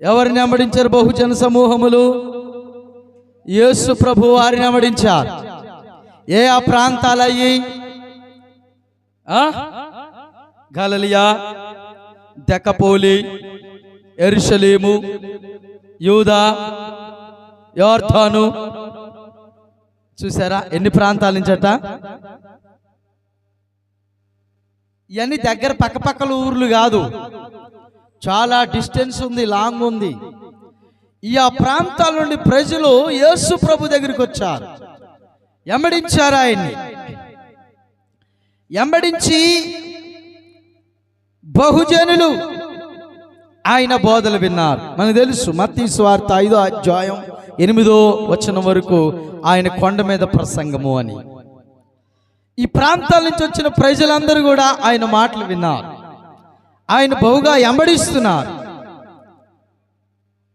ఎవరిని వెంబడించారు బహుజన సమూహములు? యేసు ప్రభు వారిని వెంబడించారు ఏ ఆ ప్రాంతాలయ్యి? అయ్యి గలలియా దెకపోలి ఎరుషలేము యూదా యోర్ధాను చూసారా? ఎన్ని ప్రాంతాల నుంచట? ఇవన్నీ దగ్గర పక్కపక్కల ఊర్లు కాదు. చాలా డిస్టెన్స్ ఉంది లాంగ్ ఉంది. ఈ ఆ ప్రాంతాల నుండి ప్రజలు యేసు ప్రభు దగ్గరికి వచ్చారు. ఎమ్మడించారు ఆయన్ని? ఎంబడించి బహుజనులు ఆయన బోధలు విన్నారు. మనకు తెలుసు మత్తి స్వార్థ ఐదో అధ్యాయం ఎనిమిదో వచ్చిన వరకు ఆయన కొండ మీద ప్రసంగము అని. ఈ ప్రాంతాల నుంచి వచ్చిన ప్రజలందరూ కూడా ఆయన మాటలు విన్నారు. ఆయన బహుగా ఎంబడిస్తున్నారు.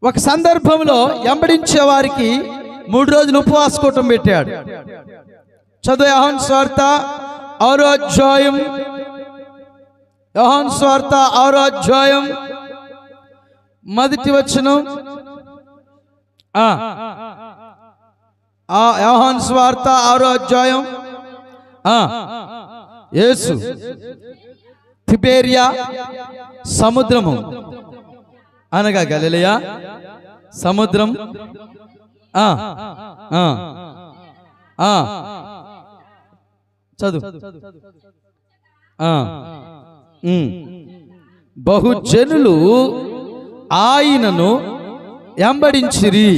ఒక సందర్భంలో ఎంబడించే వారికి మూడు రోజులు ఉపవాస కూటం పెట్టాడు. చదువు యహోన్ స్వార్థ ఆరో అధ్యాయం. స్వార్థ ఆరో మొదటి వచ్చును యహోన్ స్వార్థ ఆరో అధ్యాయం. యేసు. తిబేరియా సముద్రము. అనగా గలిలయా సముద్రం. చదువు. బహుజనులు ఆయనను ఎంబడించిరి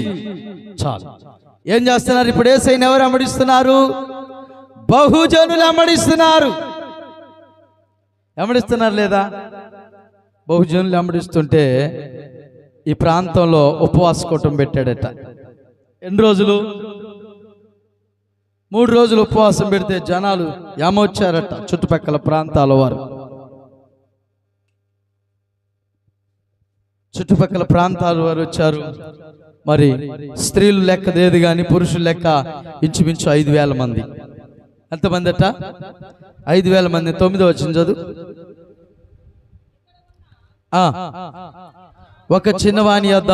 చాలు. ఏం చేస్తున్నారు? ఇప్పుడు ఏ సైన్ ఎవరు ఎంబడిస్తున్నారు బహుజనులు ఎంబడిస్తున్నారు ఎంబడిస్తున్నారు లేదా? బహుజనులు ఎంబడిస్తుంటే ఈ ప్రాంతంలో ఉపవాస కూటం పెట్టాడట. ఎన్ని రోజులు? మూడు రోజులు ఉపవాసం పెడితే జనాలు ఏమొచ్చారట? చుట్టుపక్కల ప్రాంతాల వారు. చుట్టుపక్కల ప్రాంతాల వారు వచ్చారు. మరి స్త్రీలు లెక్క కానీ పురుషులు లెక్క ఇంచుమించు ఐదు వేల మంది. ఎంతమంది అట ఐదు వేల మంది. తొమ్మిది వచ్చిన చదువు. ఒక చిన్నవాణి యొద్ద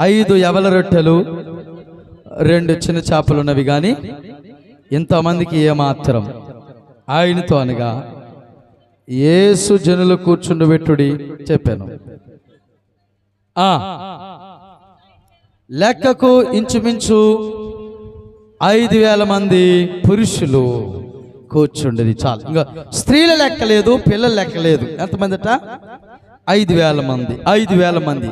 ఐదు ఎవల రొట్టెలు రెండు చిన్న చేపలు ఉన్నవి కానీ ఇంతమందికి ఏమాత్రం. ఆయనతో అనగా ఏసు జనులు కూర్చుండబెట్టుడి చెప్పాను. లెక్కకు ఇంచుమించు ఐదు వేల మంది పురుషులు కూర్చుండేది చాలు. ఇంకా స్త్రీల లెక్క లేదు పిల్లల లెక్క లేదు. ఎంతమంది అట? ఐదు వేల మంది ఐదు వేల మంది.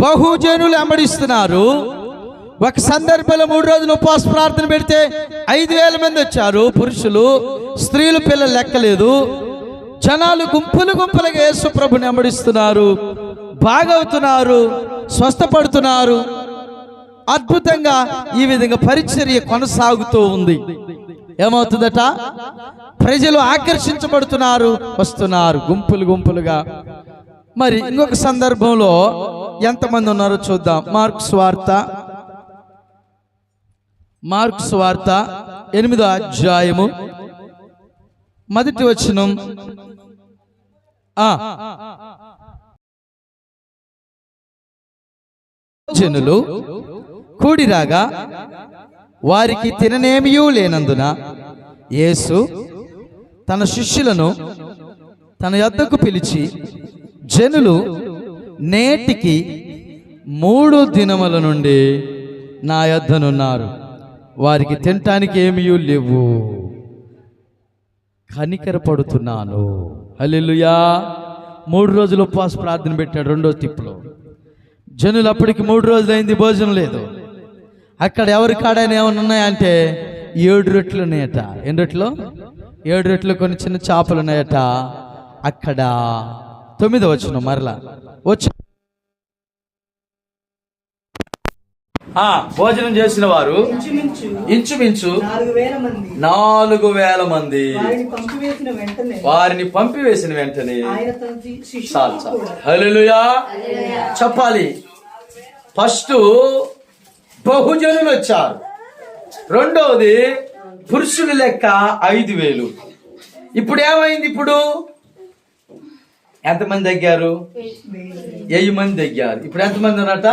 బహుజనులు వెంబడిస్తున్నారు ఒక సందర్భంలో మూడు రోజులు ఉపవాస ప్రార్థన పెడితే ఐదు వేల మంది వచ్చారు పురుషులు స్త్రీలు పిల్లలు లెక్కలేదు జనాలు గుంపులు గుంపులుగా యేసు ప్రభుని బాగవుతున్నారు స్వస్థపడుతున్నారు. అద్భుతంగా ఈ విధంగా పరిచర్య కొనసాగుతూ ఉంది. ఏమవుతుందట? ప్రజలు ఆకర్షించబడుతున్నారు వస్తున్నారు గుంపులు గుంపులుగా. మరి ఇంకొక సందర్భంలో ఎంతమంది ఉన్నారో చూద్దాం. మార్క్స్ వార్త. మార్క్స్ వార్త ఎనిమిదో అధ్యాయము మొదటి వచనం. జనులు కూడిరాగా వారికి తిననేమియూ లేనందున యేసు తన శిష్యులను తన యొద్దకు పిలిచి జనులు నేటికి మూడు దినముల నుండి నా యొద్దనున్నారు. వారికి తినటానికి ఏమీ లేవు. కనికరపడుతున్నాను. హల్లెలూయా. మూడు రోజులు ఉపవాస ప్రార్థన పెట్టాడు రెండో తిప్పులో. జనులు అప్పటికి మూడు రోజులు అయింది భోజనం లేదు. అక్కడ ఎవరి కాడైనా ఏమైనా ఉన్నాయంటే ఏడు రొట్లు ఉన్నాయట. ఎన్ని రొట్లు ఏడు రొట్లు కొన్ని చిన్న చేపలు ఉన్నాయట. అక్కడ తొమ్మిది వచ్చిన మరలా. వచ్చి భోజనం చేసిన వారు ఇంచుమించు నాలుగు వేల మంది. వారిని పంపివేసిన వెంటనే చాలు చాలు. హల్లెలూయా. చెప్పాలి. ఫస్ట్ బహుజనులు వచ్చారు. రెండవది పురుషుల లెక్క ఐదు వేలు. ఇప్పుడు ఏమైంది ఇప్పుడు? ఎంతమంది తగ్గారు? వెయ్యి మంది తగ్గారు. ఇప్పుడు ఎంతమంది ఉన్నట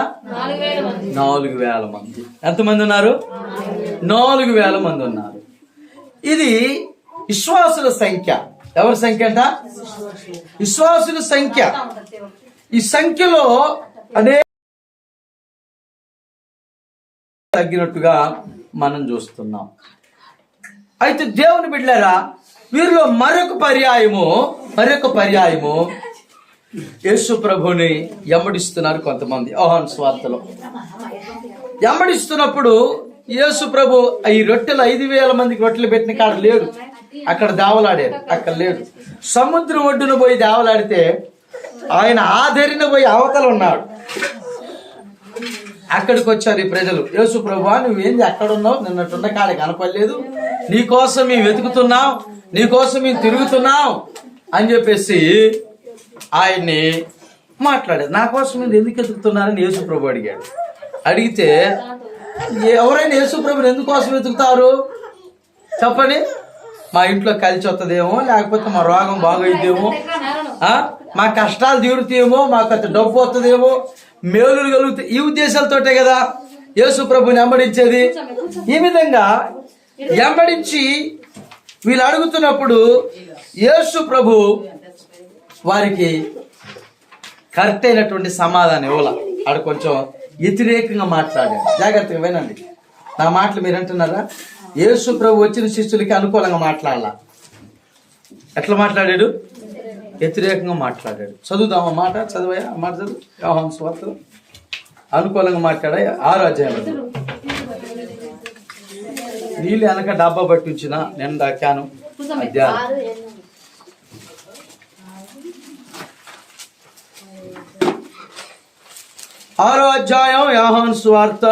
నాలుగు వేల మంది. ఎంతమంది ఉన్నారు? నాలుగు వేల మంది ఉన్నారు. ఇది విశ్వాసుల సంఖ్య. ఎవరి సంఖ్య అంట? విశ్వాసుల సంఖ్య. ఈ సంఖ్యలో అనే తగ్గినట్టుగా మనం చూస్తున్నాం. అయితే దేవుని బిడ్డలారా వీరిలో మరొక పర్యాయము మరొక పర్యాయము యేసు ప్రభుని ఎమ్మడిస్తున్నారు కొంతమంది ఓహన్ స్వార్థలో. ఎమ్మడిస్తున్నప్పుడు యేసు ప్రభు ఈ రొట్టెలు ఐదు వేల మందికి రొట్టెలు పెట్టిన కాడ లేడు. అక్కడ దావలాడారు అక్కడ లేడు. సముద్రం ఒడ్డున పోయి దేవలాడితే ఆయన ఆదరిన పోయి అవతల ఉన్నాడు. అక్కడికి వచ్చారు ఈ ప్రజలు. యేసు ప్రభా నువ్వేంది అక్కడ ఉన్నావు నిన్నట్టున్న కాడ కనపడలేదు నీకోసం మేము వెతుకుతున్నావు నీకోసం మేము తిరుగుతున్నావు అని చెప్పేసి ఆయన్ని మాట్లాడారు. నా కోసం మీరు ఎందుకు వెతుకుతున్నారని యేసు ప్రభు అడిగాడు. అడిగితే ఎవరైనా యేసు ప్రభుని ఎందుకోసం వెతుకుతారు? చెప్పండి. మా ఇంట్లో కలిసి వస్తుందేమో లేకపోతే మా రోగం బాగైద్దేమో. మా కష్టాలు తీరుతాయేమో మాకు అంత డబ్బు వస్తుందేమో మేలులు కలుగుతాయి ఈ ఉద్దేశాలతోటే కదా యేసు ప్రభుని వెంబడించేది. ఈ విధంగా వెంబడించి వీళ్ళు అడుగుతున్నప్పుడు యేసు ప్రభు వారికి కరెక్ట్ అయినటువంటి సమాధానం ఇవ్వాల. ఆడ కొంచెం వ్యతిరేకంగా మాట్లాడాడు. జాగ్రత్తగా వినండి. నా మాటలు మీరు అంటున్నారా యేసు ప్రభు వచ్చిన శిష్యులకి అనుకూలంగా మాట్లాడాల. ఎట్లా మాట్లాడాడు? వ్యతిరేకంగా మాట్లాడాడు. చదువుదామా మాట? చదివయా? ఆ మాట చదువు. యోహాను సువార్తలో. అనుకూలంగా మాట్లాడా ఆరో అధ్యాయంలో. నీళ్ళు వెనక డబ్బా పట్టించిన నేను దాకాను అధ్యాయం. ఆరో అధ్యాయం యోహాను స్వార్థ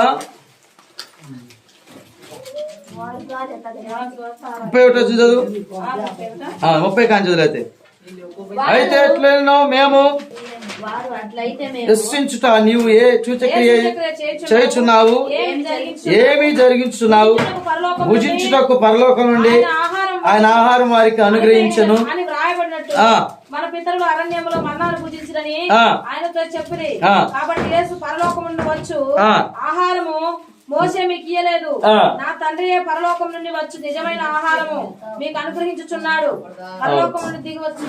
ముప్పై ఒకటి వచ్చి చదువు? ముప్పై కాంచి చదివితే అయితే. ఎట్లనో మేము? దర్శించుట నీవు ఏ సూచక్రియ చేయుచున్నావు? ఏమి జరిగించున్నావు? భుజించుటకు పరలోకం నుండి ఆయన ఆహారం వారికి అనుగ్రహించను. మన పితరులు అరణ్యంలో మన్నాను భుజించరని ఆ. ఆయనతో చెప్పిరి. కాబట్టి యేసు పరలోకం వచ్చు. ఆహారము మోసే మీకు ఇయ్యలేదు. నా తండ్రియే పరలోకం నుండి వచ్చు నిజమైన ఆహారము మీకు అనుగ్రహించుచున్నాడు. పరలోకం నుండి దిగి వచ్చు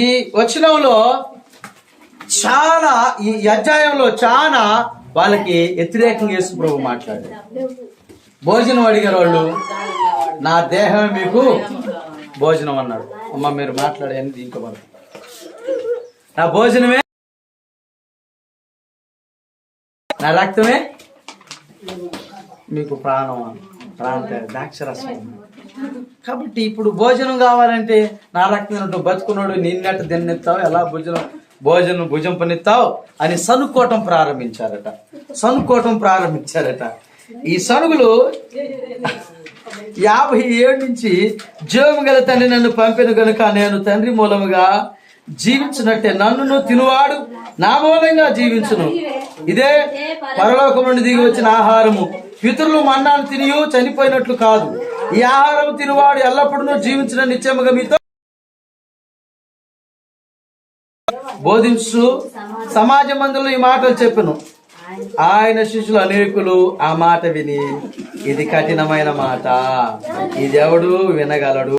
ఈ వచనంలో చాలా ఈ అధ్యాయంలో చాలా వాళ్ళకి వ్యతిరేకంగా యేసు ప్రభు మాట్లాడారు భోజనం అడిగారు వాళ్ళు నా దేహం మీకు భోజనం అన్నాడు. అమ్మ మీరు మాట్లాడేది దీంట్లో మనం. నా భోజనమే నా రక్తమే? మీకు ప్రాణం ప్రాణం ద్రాక్షరసం కాబట్టి ఇప్పుడు భోజనం కావాలంటే నా రక్తం బతుకున్నాడు నిన్నట్టు దిన్నెత్తావు ఎలా భోజనం భోజనం భుజం పనిస్తావు అని సనుక్కోవటం ప్రారంభించారట. సనుక్కోవటం ప్రారంభించారట. ఈ సనుగులు యాభై ఏడు నుంచి జీవం గల తండ్రి నన్ను పంపిన గనుక నేను తండ్రి మూలముగా జీవించినట్టే నన్ను తినువాడు నా మూలంగా జీవించును. ఇదే పరలోకం నుండి దిగి వచ్చిన ఆహారము. పితరులు మన్నాను తినియు చనిపోయినట్లు కాదు. ఈ ఆహారం తినువాడు ఎల్లప్పుడూ జీవించిన నిత్యముగా మీతో బోధించు. సమాజ మందులు ఈ మాటలు చెప్పను. ఆయన శిష్యులు అనేకులు ఆ మాట విని ఇది కఠినమైన మాట. ఇది ఎవడు వినగలడు.